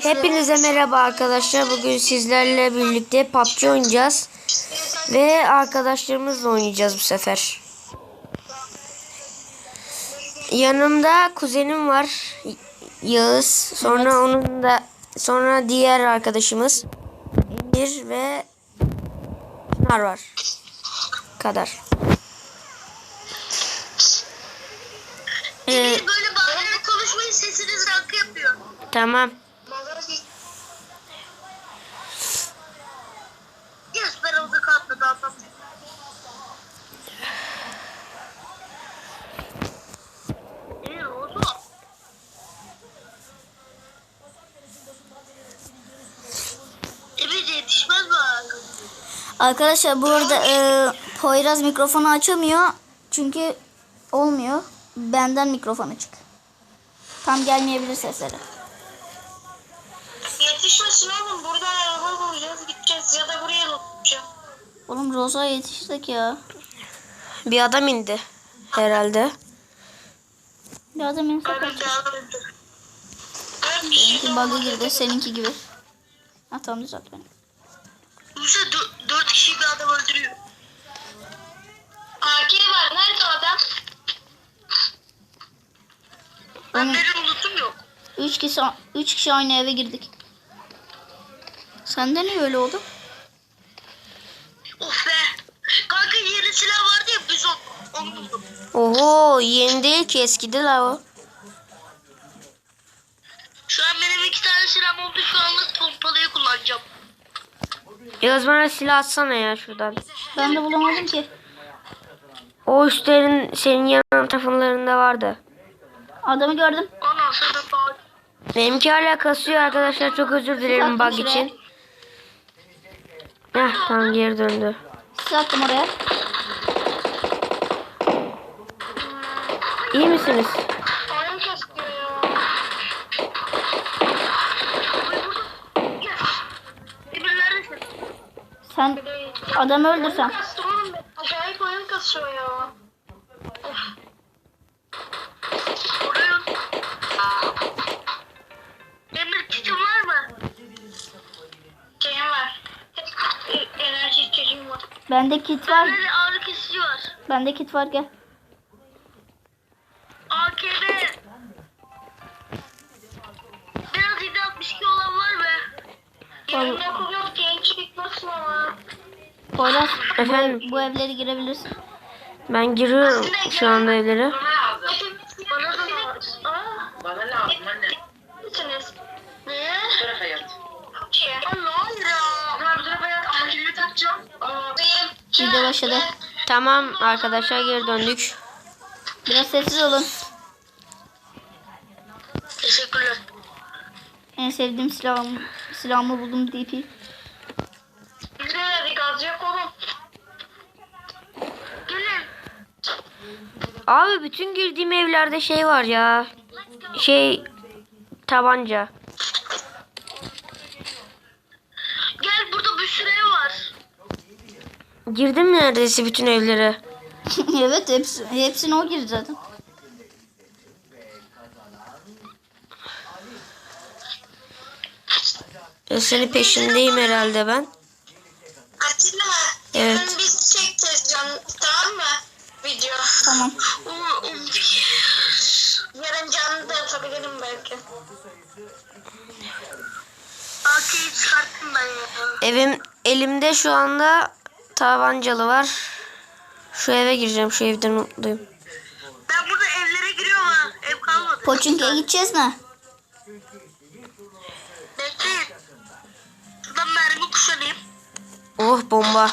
Hepinize merhaba arkadaşlar. Bugün sizlerle birlikte PUBG oynayacağız. Ve arkadaşlarımızla oynayacağız bu sefer. Yanımda kuzenim var. Yağız. Sonra onun da sonra diğer arkadaşımız Emir ve Çınar var. Kadar. Ee, Böyle bağırarak konuşmayın sesiniz rankı yapıyor. tamam. Kalktı daha fazla. Ne oldu? Evet yetişmez bak. Arkadaşlar bu arada e, Poyraz mikrofonu açamıyor. Çünkü olmuyor. Benden mikrofon açık. Tam gelmeyebilir sesleri. Yetişmesin oğlum buradan araba bulacağız gideceğiz ya da buraya tutacağım. Oğlum Rosa yetiştik ya. Bir adam indi herhalde. Bir adam inse Öyle kaç. devam edin. Ben bir şey Seninki bug'a girdi. Seninki gibi. Ha tamam düzelt beni. Musa dö- dört kişi bir adam öldürüyor. AK var. Nerede adam? Ben benim lootum yok. Üç kişi, üç kişi aynı eve girdik. Sende ne öyle oldu? Of be. Kanka yeni silah vardı ya biz o- onu buldum. Oho yeni değil ki eskidi la o. Şu an benim iki tane silahım oldu. Şu anlık pompalıyı kullanacağım. Yağız bana silah atsana ya şuradan. Ben de bulamadım ki. O üstlerin senin yan taraflarında vardı. Adamı gördüm. Benimki hala kasıyor arkadaşlar çok özür dilerim bug için. Heh tamam geri döndü. Siz attım oraya. İyi misiniz? Sen adamı öldürsen. Acayip oyun kasıyor ya. Of. Oraya... Emir kitin var mı? Şeyim var. Enerji içeceğim var. Bende kit var. Bende de ağrı kesici var. Bende kit var gel. Yanımda kuruyor genç bitmesin ama. Poyraz Efendim bu evleri girebilirsin. ben giriyorum şu anda evlere. Bana da lazım. Aa, Bana lazım anne. misiniz? Niye? Sıra hayat. Allah hayır ya. Ben bu tarafa hayat ama kimi takacağım? Aa, Benim. Video başladı. Tamam arkadaşlar geri döndük. Biraz sessiz olun. Teşekkürler. En sevdiğim silahım, silahımı buldum DP. Biz ne dedik az yok oğlum. Gelin. Abi bütün girdiğim evlerde şey var ya. Şey tabanca. Gel burada bir sürü ev var. Girdim neredeyse bütün evlere. evet hepsi, hepsine o girdi zaten. E, senin peşindeyim herhalde ben. Atilla. Evet. Yarın biz çekeceğiz canım. Tamam mı? Video. Tamam. Yarın canlı da atabilirim belki. AK'yi çıkarttım ben ya. Evim elimde şu anda tabancalı var. Şu eve gireceğim. Şu evden mutluyum. Ben burada evlere giriyorum ha. Ev kalmadı. Poçinki'ye gideceğiz mi? Kuşanayım. Oh bomba.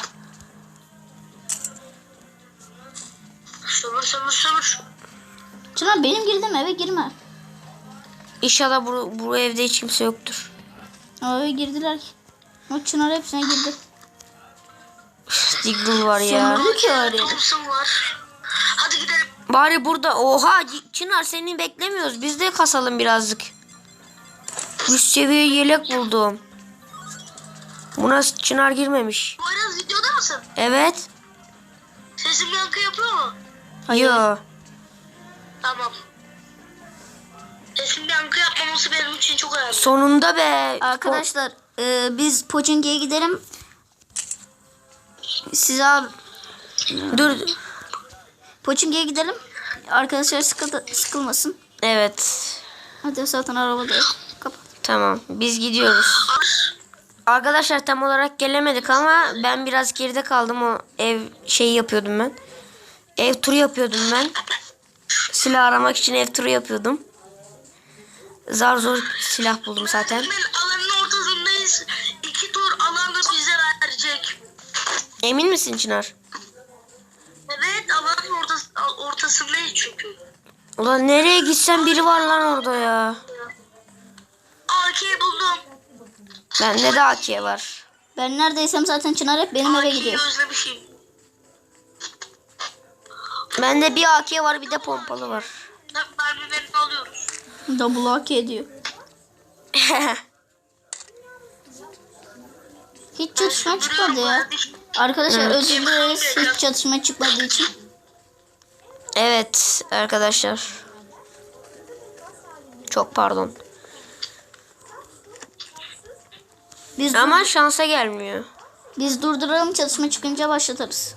Sömür sömür sömür. Çınar benim girdim eve girme. İnşallah bu, bu evde hiç kimse yoktur. Eve girdiler ki. O Çınar hepsine girdi. Diggle var ya. Sömürdü ki. Thompson var. Hadi gidelim. Bari burada oha Çınar seni beklemiyoruz. Biz de kasalım birazcık. Üst seviye yelek buldum. Buna Çınar girmemiş. Poyraz videoda mısın? Evet. Sesim yankı yapıyor mu? Yo. Tamam. Sesin yankı yapmaması benim için çok önemli. Sonunda be. Arkadaşlar e, biz Pochinki'ye gidelim. Size abi Dur. Pochinki'ye gidelim. Arkadaşlar sıkıldı, sıkılmasın. Evet. Hadi zaten arabada. Kapat. Tamam. Biz gidiyoruz. Arkadaşlar tam olarak gelemedik ama ben biraz geride kaldım. O ev şeyi yapıyordum ben. Ev turu yapıyordum ben. Silah aramak için ev turu yapıyordum. Zar zor silah buldum zaten. Alanın ortasındayız. İki tur alanı bize verecek. Emin misin Çınar? Evet alanın ortası, ortasındayız çünkü. Ulan nereye gitsen biri var lan orada ya. AK buldum. Bende de AK var. Ben neredeysem zaten Çınar hep benim eve gidiyor. özlemişim. Bende bir AK var bir de pompalı var. Hep mermilerini alıyoruz. Double AK ediyor. Hiç çatışma çıkmadı ya. Arkadaşlar özür dileriz hiç çatışma çıkmadığı için. evet arkadaşlar. Çok pardon. Biz, Ama şansa gelmiyor. biz durduralım çatışma çıkınca başlatırız.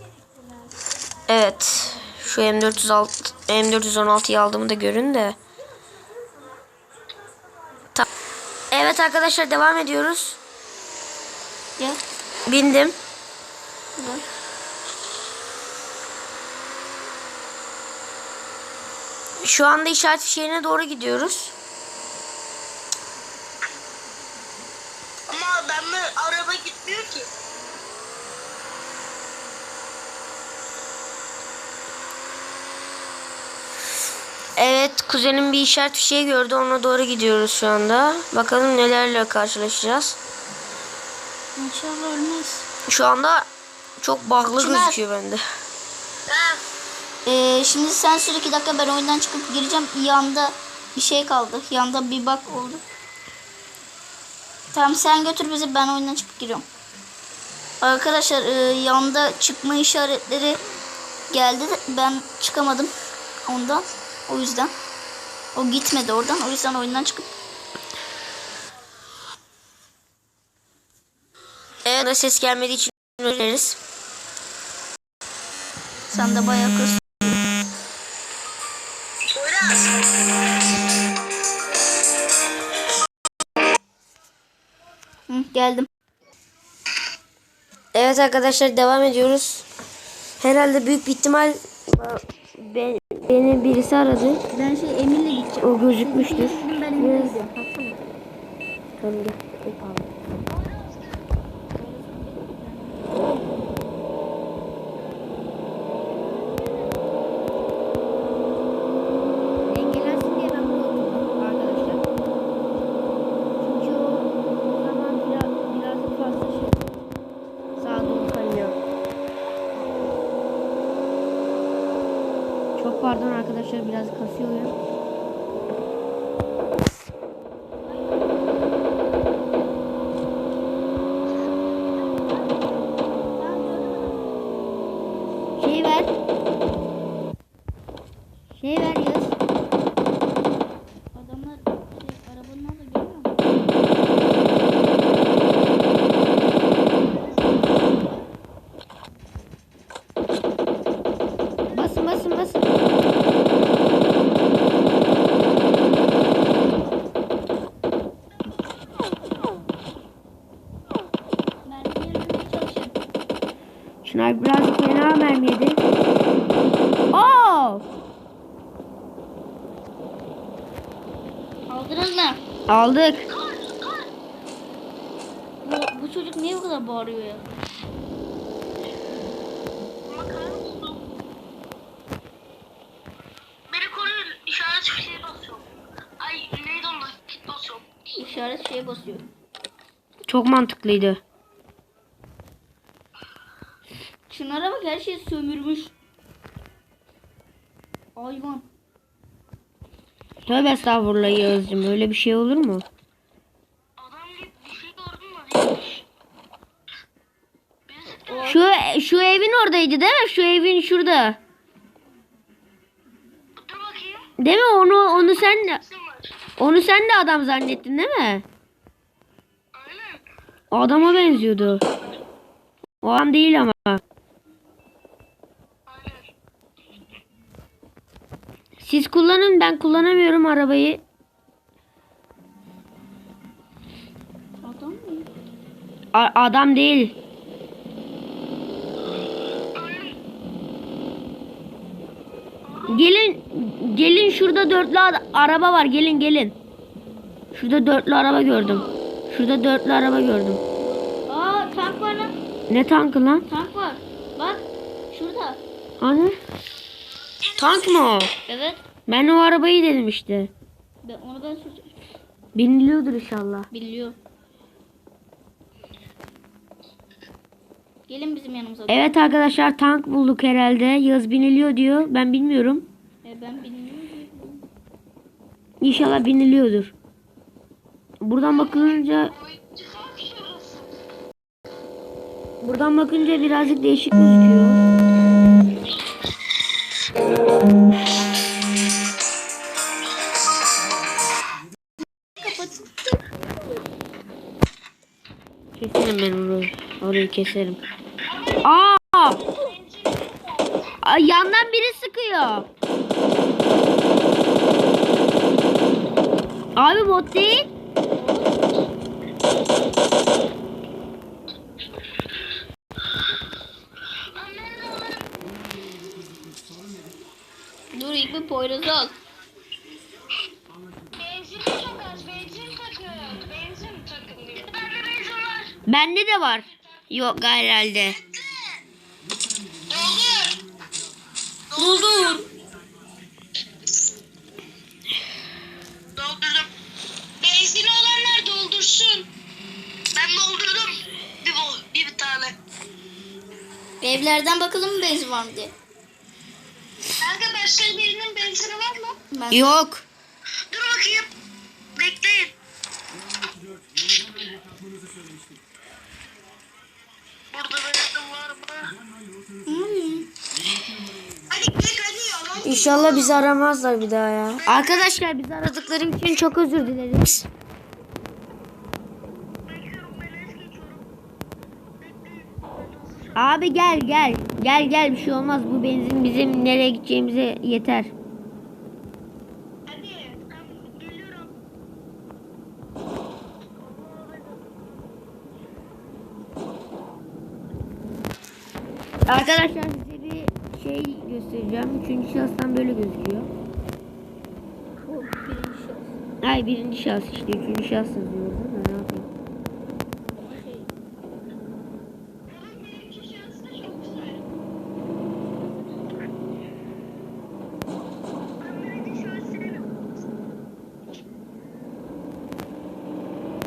Evet. Şu M406 M416'yı aldığımı da görün de. Ta- evet arkadaşlar devam ediyoruz. Gel. Bindim. Gel. Şu anda işaret fişeğine doğru gidiyoruz. Ama benimle araba gitmiyor ki. Evet kuzenim bir işaret fişeği gördü ona doğru gidiyoruz şu anda. Bakalım nelerle karşılaşacağız. İnşallah ölmeyiz. Şu anda çok bağlı Çınar. gözüküyor bende. Ee, şimdi sen sür iki dakika ben oyundan çıkıp gireceğim. Yanda bir şey kaldı. Yanda bir bak oldu. Tamam sen götür bizi ben oyundan çıkıp giriyorum. Arkadaşlar e, yanda çıkma işaretleri geldi ben çıkamadım ondan. O yüzden. O gitmedi oradan. O yüzden oyundan çıkıp Evet ses gelmediği için özür dileriz. sen de bayağı kız. Hı, geldim. Evet arkadaşlar devam ediyoruz. Herhalde büyük bir ihtimal be- beni birisi aradı. Ben şey Emir'le gideceğim. O gözükmüştür. Ben Emir'le gidiyorum. Tamam gel. Ey, pardon. Engellensin diye ben bunu oturdum arkadaşlar. Çünkü o, o zaman biraz, birazcık fazla şey sağa doğru kayıyor. Çok pardon arkadaşlar biraz kasıyor ya. Şey ver. Şey ver yaz. Adamlar şey, arabanın orada görüyor musun? Basın basın basın. Mermi yerine çalışın. Çınar birazcık fena mermi yedi. Oo! Aldınız mı? Aldık. Bu, bu çocuk niye bu kadar bağırıyor ya? İşaret şeye basıyor. Çok mantıklıydı. Şunlara bak her şey sömürmüş. Hayvan. Tövbe estağfurullah Yağız'cığım öyle bir şey olur mu? Değilmiş. Birisi Şu şu evin oradaydı değil mi? Şu evin şurada. Değil mi? Onu onu sen var? Onu sen de adam zannettin değil mi? Adama benziyordu. O adam değil ama. Aynen. Siz kullanın ben kullanamıyorum arabayı. Adam mı? A- adam değil. Gelin gelin şurada dörtlü araba var gelin gelin. Şurada dörtlü araba gördüm. Şurada dörtlü araba gördüm. Aa tank var lan. Ne tankı lan? Tank var. Bak şurada. Hani? Tank mı o? Evet. Ben o arabayı dedim işte. Ben onu ben süreceğim. Biniliyordur inşallah. Biliyor. Gelin bizim yanımıza. Evet arkadaşlar tank bulduk herhalde. Yağız biniliyor diyor. Ben bilmiyorum. E, ben bilmiyorum. İnşallah biniliyordur. Buradan bakılınca buradan bakınca birazcık değişik gözüküyor. Orayı keserim. Aa! Aa, yandan biri sıkıyor. Abi bot değil. Dur ilk bir Poyraz'ı al. Benzin çok az. Benzin takın. Benzin takın diyor. Bende benzin var. Bende de var. Yok herhalde. Doldur. Doldur. Doldurdum. Benzin olanlar doldursun. Ben doldurdum. Bir, bir tane. Evlerden bakalım mı benzin var mı diye. Kanka başka birinin benzini var mı? Ben Yok. Dur bakayım. Bekleyin. Burada benzin var mı? Hadi gidelim hadi yalan. İnşallah bizi aramazlar bir daha ya. Arkadaşlar bizi aradıkları için çok özür dileriz. Abi gel gel. Gel gel bir şey olmaz. Bu benzin bizim nereye gideceğimize yeter. Arkadaşlar göstereceğim. Üçüncü şahıstan böyle gözüküyor. birinci şahıs. Ay birinci şahıs işte. Üçüncü şahıs yazıyor Ne yapayım?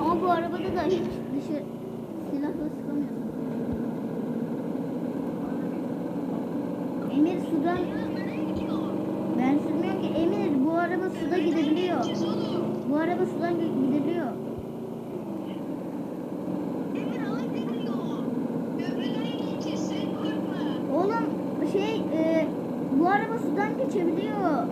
Ama bu arabada da dışarı silahla sıkamıyorsun. Emir sudan ben sürmüyorum ki Emir bu araba suda gidebiliyor. Bu araba sudan gi- gidebiliyor. Emir hadi gidiyor. Köprüden geçeceğiz sen korkma. Oğlum şey e, bu bismillah.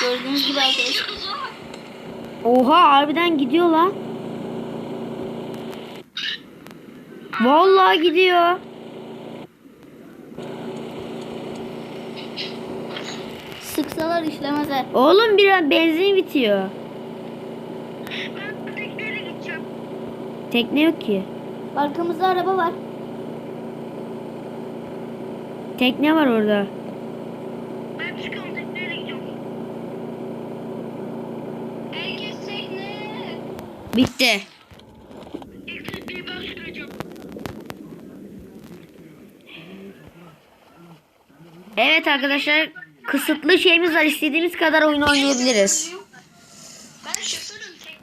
Gördüğünüz gibi. Oha harbiden gidiyor lan. Vallahi gidiyor. Sıksalar işlemez. Oğlum bir benzin bitiyor. Ben tekneyle gideceğim. Tekne yok ki. Arkamızda araba var. Tekne var orada. Ben çıkıyorum tekneyle gidiyorum. Herkes tekne. Bitti. İlk tekneyi ben süreceğim. Evet arkadaşlar kısıtlı şeyimiz var. İstediğimiz kadar oyun oynayabiliriz. Ben şoförüm tek.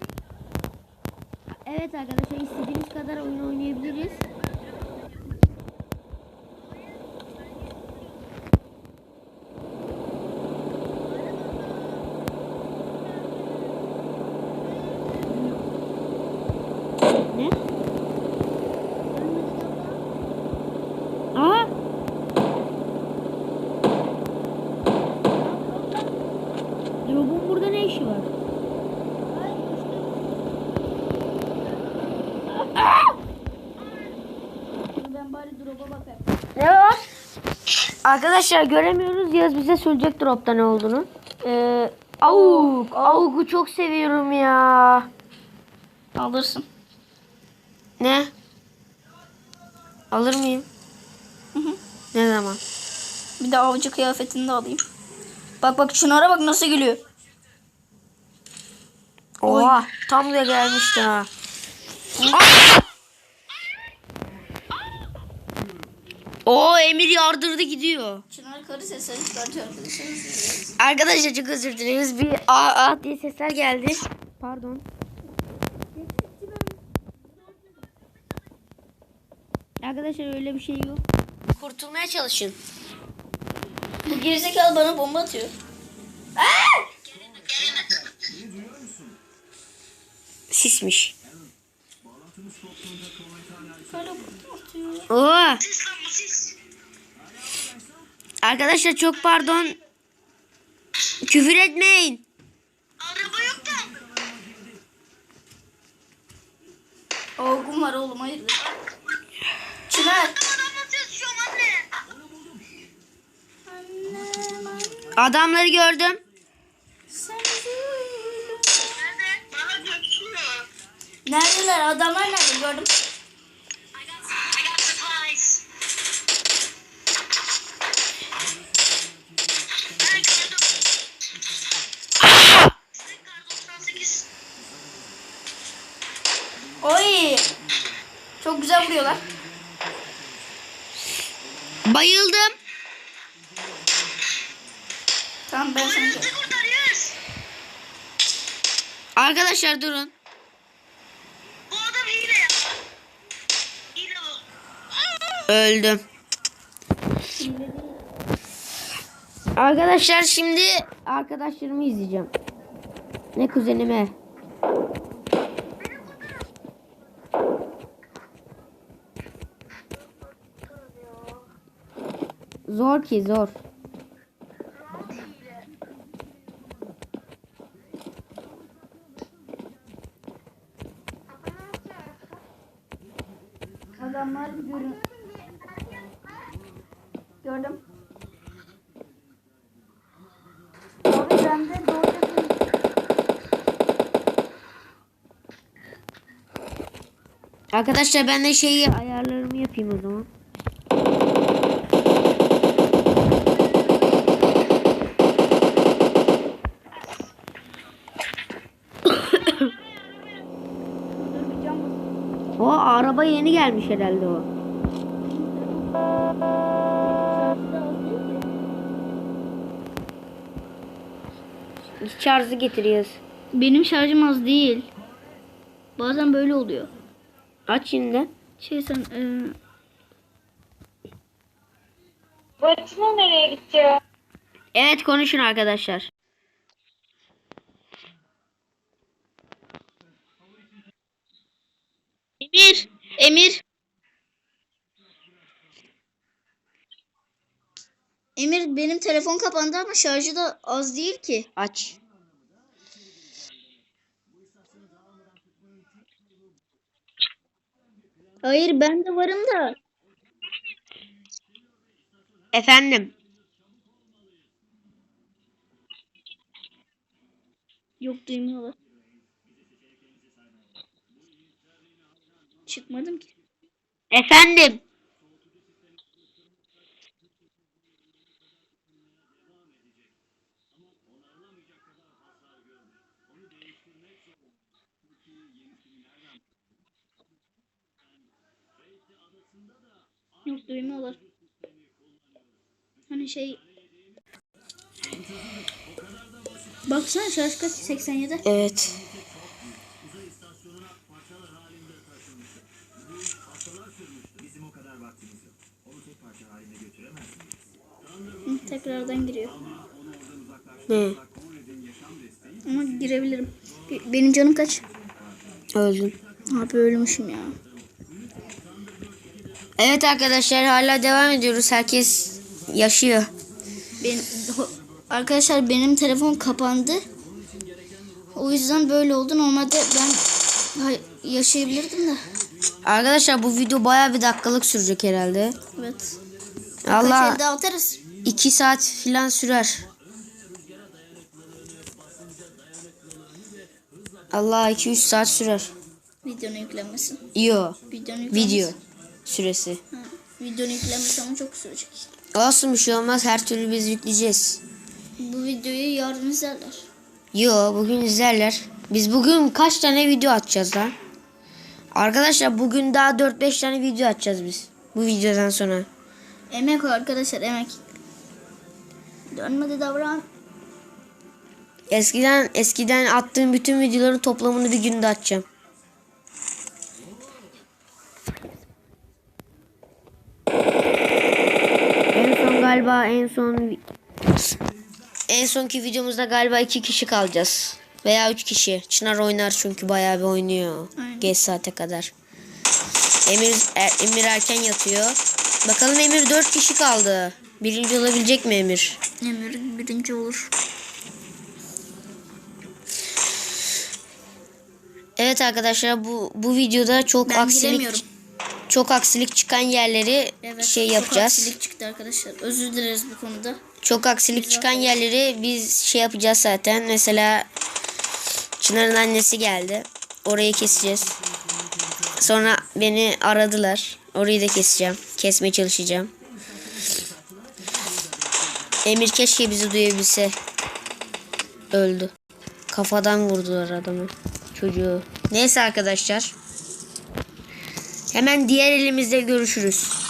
Evet arkadaşlar istediğimiz kadar oyun oynayabiliriz. Ne var? Arkadaşlar göremiyoruz. Yaz bize söyleyecek dropta ne olduğunu. Ee, avuk. Avuk'u çok seviyorum ya. Alırsın. Ne? Alır mıyım? Ne zaman? Bir de avcı kıyafetini de alayım. Bak bak şunlara bak nasıl gülüyor. Oha tam da gelmişti ha. Oo Emir yardırdı gidiyor. Çınar karı sesleri çıkartıyor arkadaşlar. Arkadaşlar çok özür dileriz. Bir a a diye sesler geldi. Pardon. Arkadaşlar öyle bir şey yok. Kurtulmaya çalışın. Bu gerizekalı bana bomba atıyor. Sismiş. Atıyor. Oo. Arkadaşlar çok pardon. Küfür etmeyin. Araba yok da. Avgum var oğlum hayırdır. Çınar. Adamları gördüm. Nerede? Bana çalışıyor. Neredeler? Adamlar nerede? Gördüm. Bayıldım. Tamam ben seni kurtarıyoruz. Arkadaşlar durun. Bu adam hile ya. Hile bu. Öldüm. Arkadaşlar şimdi arkadaşlarımı izleyeceğim. Ne kuzenime. Zor ki zor. Adamlar görün. Gördüm. Abi ben de doğru Arkadaşlar ben de şeyi ayarlarımı yapayım o zaman. O araba yeni gelmiş herhalde o. Şarjı getiriyoruz. Benim şarjım az değil. Bazen böyle oluyor. Aç şimdi. Şey sen e, Batıma nereye gidiyor? Evet konuşun arkadaşlar. Emir, Emir. Emir benim telefon kapandı ama şarjı da az değil ki. Aç. Hayır ben de varım da. Efendim. Yok duymuyorlar. Çıkmadım ki. Efendim. Yok duymuyorlar. Hani şey... Baksana şarj kaç? 87. Evet. Hı, tekrardan giriyor. Ne? Ama girebilirim. Be- Benim canım kaç? Öldüm. Abi ölmüşüm ya. Evet arkadaşlar hala devam ediyoruz. Herkes yaşıyor. Ben, arkadaşlar benim telefon kapandı. O yüzden böyle oldu. Normalde ben yaşayabilirdim de. Arkadaşlar bu video baya bir dakikalık sürecek herhalde. Evet. Kaç Allah elde atarız. 2 saat falan sürer. Allah 2-3 saat sürer. Videonun yüklenmesi. Yo. Videonun yüklenmesi. Video süresi. Ha, videonun yüklenmesi ama çok sürecek. Olsun bir şey olmaz. Her türlü biz yükleyeceğiz. Bu videoyu yarın izlerler. Yo bugün izlerler. Biz bugün kaç tane video atacağız lan? Arkadaşlar bugün daha 4-5 tane video atacağız biz. Bu videodan sonra. Emek o arkadaşlar emek. Dönmedi davran. Eskiden eskiden attığım bütün videoların toplamını bir günde atacağım. En son galiba en son en sonki videomuzda galiba iki kişi kalacağız. Veya üç kişi. Çınar oynar çünkü bayağı bir oynuyor. Aynen. Geç saate kadar. Emir er- Emir erken yatıyor. Bakalım Emir dört kişi kaldı. Birinci olabilecek mi Emir? Emir birinci olur. Evet arkadaşlar bu bu videoda çok Ben aksilik çok aksilik çıkan yerleri Evet, şey çok yapacağız. aksilik çıktı arkadaşlar. Özür dileriz bu konuda. Çok aksilik çıkan yerleri biz şey yapacağız zaten. Mesela Çınar'ın annesi geldi. Orayı keseceğiz. Sonra beni aradılar. Orayı da keseceğim. Kesmeye çalışacağım. Emir keşke bizi duyabilse. Öldü. Kafadan vurdular adamı. Çocuğu. Neyse arkadaşlar. Hemen diğer elimizde görüşürüz.